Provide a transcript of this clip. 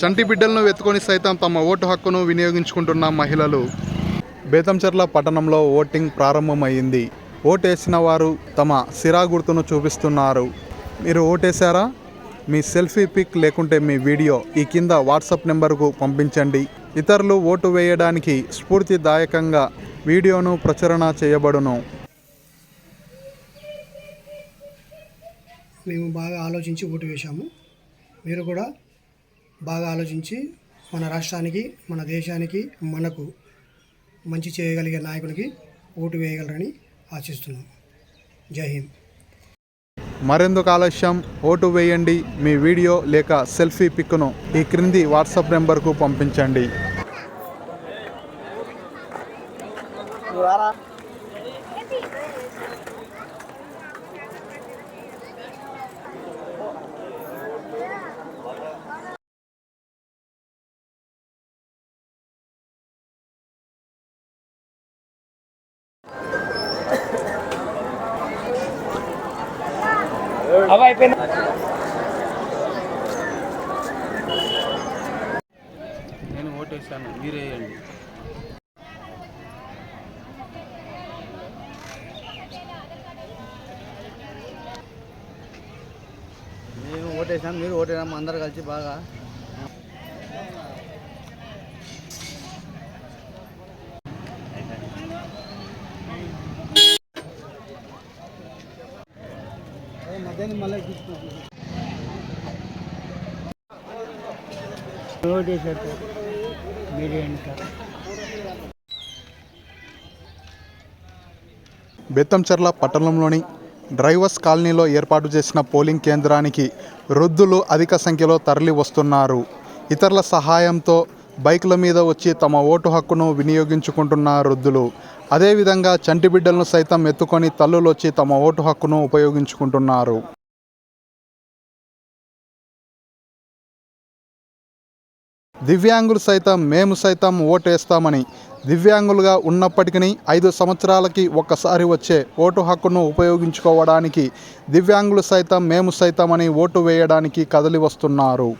చంటి బిడ్డలను వెతుకొని సైతం తమ ఓటు హక్కును వినియోగించుకుంటున్న మహిళలు. బేతంచెర్ల పట్టణంలో ఓటింగ్ ప్రారంభమైంది. ఓటేసిన వారు తమ సిరా గుర్తును చూపిస్తున్నారు. మీరు ఓటేశారా? మీ సెల్ఫీ పిక్ లేకుంటే మీ వీడియో ఈ కింద వాట్సాప్ నెంబర్కు పంపించండి. ఇతరులు ఓటు వేయడానికి స్ఫూర్తిదాయకంగా వీడియోను ప్రచురణ చేయబడును. మేము బాగా ఆలోచించి ఓటు వేశాము. మీరు కూడా బాగా ఆలోచించి మన రాష్ట్రానికి మన దేశానికి మనకు మంచి చేయగలిగే నాయకునికి ఓటు వేయగలరని ఆశిస్తున్నాం. జై హింద్. మరెందుకు ఆలస్యం? ఓటు వేయండి. మీ వీడియో లేక సెల్ఫీ పిక్ను ఈ క్రింది వాట్సాప్ నెంబర్కు పంపించండి. నేను ఓటేసాను మీరే వేయండి. నేను ఓటేసాను మీరు ఓటేసాము అందరు కలిసి బాగా ఓటేసారు బెత్తంచెర్ల పట్టణంలోని డ్రైవర్స్ కాలనీలో ఏర్పాటు చేసిన పోలింగ్ కేంద్రానికి వృద్ధులు అధిక సంఖ్యలో తరలి వస్తున్నారు ఇతరుల సహాయంతో బైకుల మీద వచ్చి తమ ఓటు హక్కును వినియోగించుకుంటున్న వృద్ధులు. అదేవిధంగా చంటి బిడ్డలను సైతం ఎత్తుకొని తల్లులు వచ్చి తమ ఓటు హక్కును ఉపయోగించుకుంటున్నారు. దివ్యాంగులు సైతం మేము సైతం ఓటేస్తామని దివ్యాంగులుగా ఉన్నప్పటికీ ఐదు సంవత్సరాలకి ఒక్కసారి వచ్చే ఓటు హక్కును ఉపయోగించుకోవడానికి దివ్యాంగులు సైతం మేము సైతం అని ఓటు వేయడానికి కదలి వస్తున్నారు.